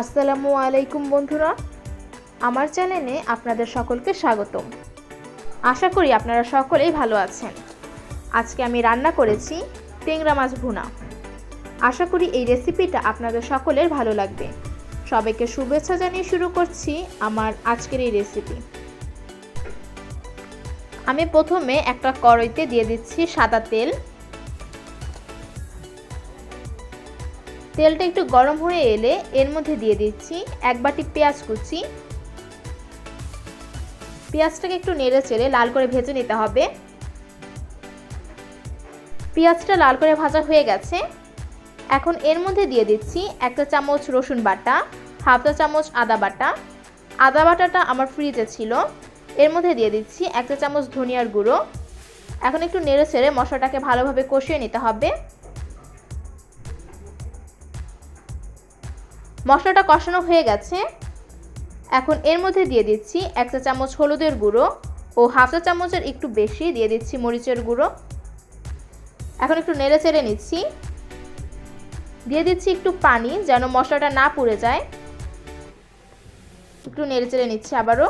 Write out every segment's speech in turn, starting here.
আসসালামু আলাইকুম বন্ধুরা। আমার চ্যানেলে আপনাদের সকলকে স্বাগতম। আশা করি আপনারা সকলেই ভালো আছেন। আজকে আমি রান্না করেছি টেংরা মাছ ভুনা। আশা করি এই রেসিপিটা আপনাদের সকলের ভালো লাগবে। সবাইকে শুভেচ্ছা জানিয়ে শুরু করছি আমার আজকের এই রেসিপি। আমি প্রথমে একটা কড়াইতে দিয়ে দিচ্ছি সাদা তেল। তেলটা একটু গরম হয়ে এলে এর মধ্যে দিয়ে দিচ্ছি এক বাটি পেঁয়াজ কুচি। পেঁয়াজটাকে একটু নেড়ে চেড়ে লাল করে ভেজে নিতে হবে। পেঁয়াজটা লাল করে ভাজা হয়ে গেছে। এখন এর মধ্যে দিয়ে দিচ্ছি একটা চামচ রসুন বাটা, হাফ চামচ আদা বাটা। আদা বাটাটা আমার ফ্রিজে ছিল। এর মধ্যে দিয়ে দিচ্ছি একটা চামচ ধনিয়ার গুঁড়ো। এখন একটু নেড়ে ছেড়ে মশলাটাকে ভালোভাবে কষিয়ে নিতে হবে। মশলাটা কষানো হয়ে গেছে। এখন এর মধ্যে দিয়ে দিচ্ছি এক চা চামচ হলুদের গুঁড়ো ও হাফ চা চামচের একটু বেশি দিয়ে দিচ্ছি মরিচের গুঁড়ো। এখন একটু নেড়ে চেড়ে নিচ্ছি। দিয়ে দিচ্ছি একটু পানি যেন মশলাটা না পুড়ে যায়। একটু নেড়ে চেড়ে নিচ্ছি আবারও।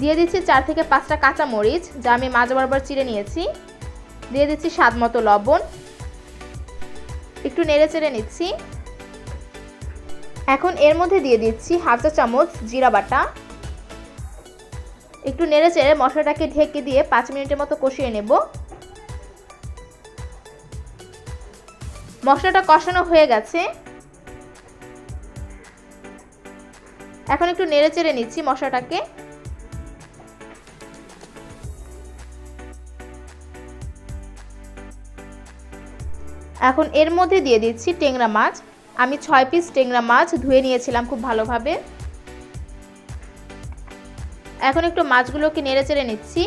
দিয়ে দিচ্ছি চার থেকে পাঁচটা কাঁচা মরিচ যা আমি মাঝে বারবার চিড়ে নিয়েছি। দিয়ে দিচ্ছি স্বাদ মতো লবণ। একটু নেড়ে চেড়ে নিচ্ছি। এখন এর মধ্যে দিয়ে দিচ্ছি হাফ চা চামচ জিরা বাটা। একটু নেড়ে চেড়ে মশলাটাকে ঢেকে দিয়ে পাঁচ মিনিটের মতো কষিয়ে নেব। মশলাটা কষানো হয়ে গেছে। এখন একটু নেড়ে চেড়ে নিচ্ছি মশলাটাকে। এখন এর মধ্যে দিয়ে দিচ্ছি টেংরা মাছ। আমি ছয় পিস টেংরা মাছ ধুয়ে নিয়েছিলাম খুব ভালোভাবে। এখন একটু মাছগুলোকে নেড়ে চেড়ে নিচ্ছি।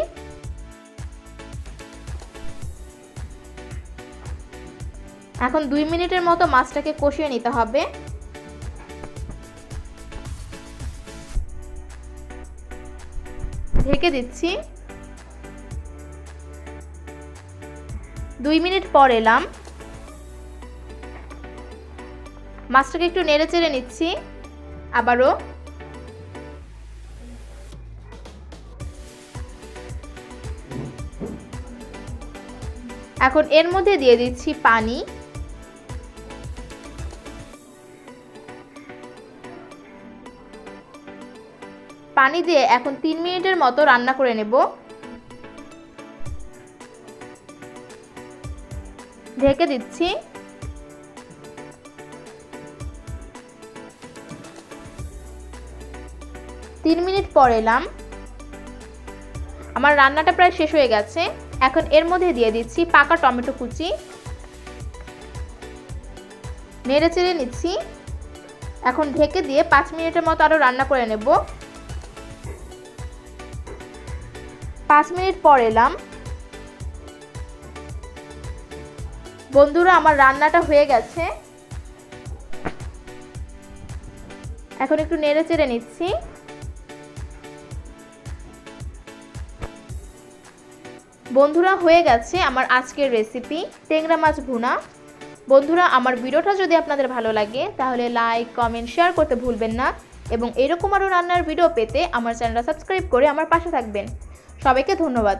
এখন দুই মিনিটের মতো মাছটাকে কষিয়ে নিতে হবে। ঢেকে দিচ্ছি। দুই মিনিট পর এলাম। মাছটাকে একটু নেড়ে চেড়ে নিচ্ছি। আবারও। এখন এর মধ্যে দিয়ে দিচ্ছি পানি। পানি দিয়ে এখন তিন মিনিটের মতো রান্না করে নেব। ঢেকে দিচ্ছি। তিন মিনিট পর এলাম। আমার রান্নাটা প্রায় শেষ হয়ে গেছে। এখন এর মধ্যে দিয়ে দিচ্ছি পাকা টমেটো কুচি। নেড়ে চেড়ে নিচ্ছি। এখন ঢেকে দিয়ে পাঁচ মিনিটের মতো আরও রান্না করে নেব। পাঁচ মিনিট পর এলাম। বন্ধুরা, আমার রান্নাটা হয়ে গেছে। এখন একটু নেড়ে চেড়ে নিচ্ছি। বন্ধুরা, হয়ে গেছে আমার আজকের রেসিপি টেংরা মাছ ভুনা। বন্ধুরা, আমার ভিডিওটা যদি আপনাদের ভালো লাগে, তাহলে লাইক কমেন্ট শেয়ার করতে ভুলবেন না। এবং এরকম আরও রান্নার ভিডিও পেতে আমার চ্যানেলটা সাবস্ক্রাইব করে আমার পাশে থাকবেন। সবাইকে ধন্যবাদ।